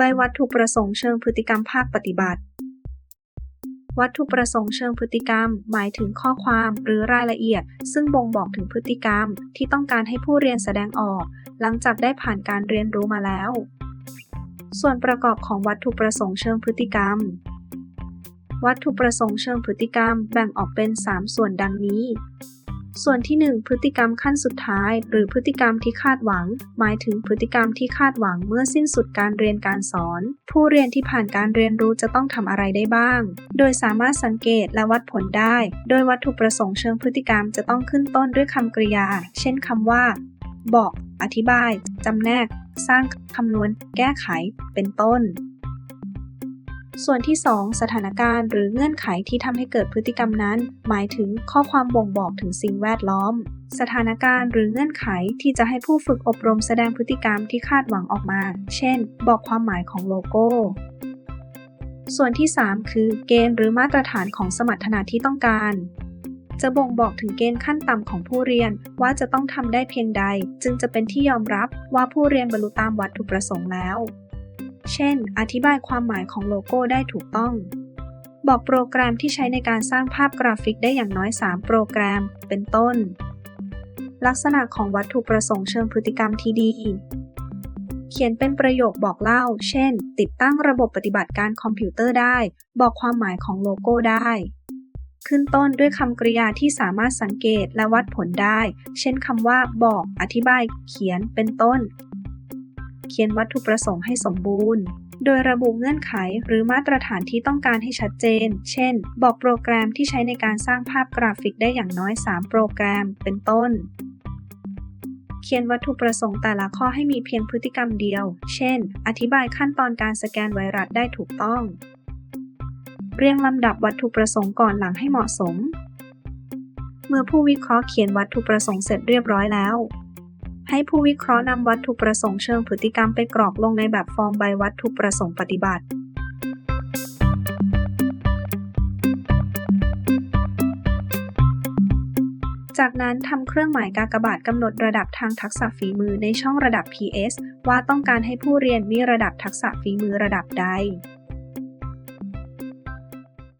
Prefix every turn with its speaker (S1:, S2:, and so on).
S1: ใบวัตถุประสงค์เชิงพฤติกรรมภาคปฏิบัติ วัตถุประสงค์เชิงพฤติกรรม หมายถึงข้อความหรือรายละเอียด ซึ่งบ่งบอกถึงพฤติกรรมที่ต้องการให้ผู้เรียนแสดงออก หลังจากได้ผ่านการเรียนรู้มาแล้ว ส่วนประกอบของวัตถุประสงค์เชิงพฤติกรรม วัตถุประสงค์เชิงพฤติกรรมแบ่งออกเป็น 3 ส่วนดังนี้ ส่วนที่ 1 พฤติกรรมขั้นสุดท้าย หรือพฤติกรรมที่คาดหวัง หมายถึงพฤติกรรมที่คาดหวังเมื่อสิ้นสุดการเรียนการสอน ผู้เรียนที่ผ่านการเรียนรู้จะต้องทำอะไรได้บ้าง โดยสามารถสังเกตและวัดผลได้ โดยวัตถุประสงค์เชิงพฤติกรรมจะต้องขึ้นต้นด้วยคำกริยา เช่นคำว่า บอก อธิบาย จำแนก สร้างคำนวณ แก้ไข เป็นต้น ส่วนที่ 2 สถานการณ์หรือเงื่อนไขที่ทำให้เกิดพฤติกรรมนั้น หมายถึงข้อความบ่งบอกถึงสิ่งแวดล้อม สถานการณ์หรือเงื่อนไขที่จะให้ผู้ฝึกอบรมแสดงพฤติกรรมที่คาดหวังออกมา เช่น บอกความหมายของโลโก้ ส่วนที่ 3 คือเกณฑ์หรือมาตรฐานของสมรรถนะที่ต้องการจะบ่งบอกถึงเกณฑ์ขั้นต่ำของผู้เรียนว่าจะต้องทำได้เพียงใด จึงจะเป็นที่ยอมรับว่าผู้เรียนบรรลุตามวัตถุประสงค์แล้ว เช่น อธิบายความหมายของโลโก้ได้ถูกต้อง บอกโปรแกรมที่ใช้ในการสร้างภาพกราฟิกได้อย่างน้อย 3 โปรแกรม เป็นต้น ลักษณะของวัตถุประสงค์เชิงพฤติกรรมที่ดี เขียนเป็นประโยคบอกเล่า เช่น ติดตั้งระบบปฏิบัติการคอมพิวเตอร์ได้ บอกความหมายของโลโก้ได้ ขึ้นต้นด้วยคำกริยาที่สามารถสังเกตและวัดผลได้ เช่นคำว่า บอก อธิบาย เขียน เป็นต้น เขียนวัตถุประสงค์ให้สมบูรณ์ โดยระบุเงื่อนไขหรือมาตรฐานที่ต้องการให้ชัดเจน เช่น บอกโปรแกรมที่ใช้ในการสร้างภาพกราฟิกได้อย่างน้อย 3 โปรแกรม เป็นต้น เขียนวัตถุประสงค์แต่ละข้อให้มีเพียงพฤติกรรมเดียว เช่น อธิบายขั้นตอนการสแกนไวรัสได้ถูกต้อง เรียงลำดับวัตถุประสงค์ก่อนหลังให้เหมาะสม เมื่อผู้วิเคราะห์เขียนวัตถุประสงค์เสร็จเรียบร้อยแล้ว ให้ผู้วิเคราะห์นำวัตถุประสงค์เชิงพฤติกรรมไปกรอกลงในแบบฟอร์มใบวัตถุประสงค์ปฏิบัติจากนั้นทำเครื่องหมายกากบาทกำหนดระดับทางทักษะฝีมือในช่องระดับ PS ว่าต้องการให้ผู้เรียนมีระดับทักษะฝีมือระดับใด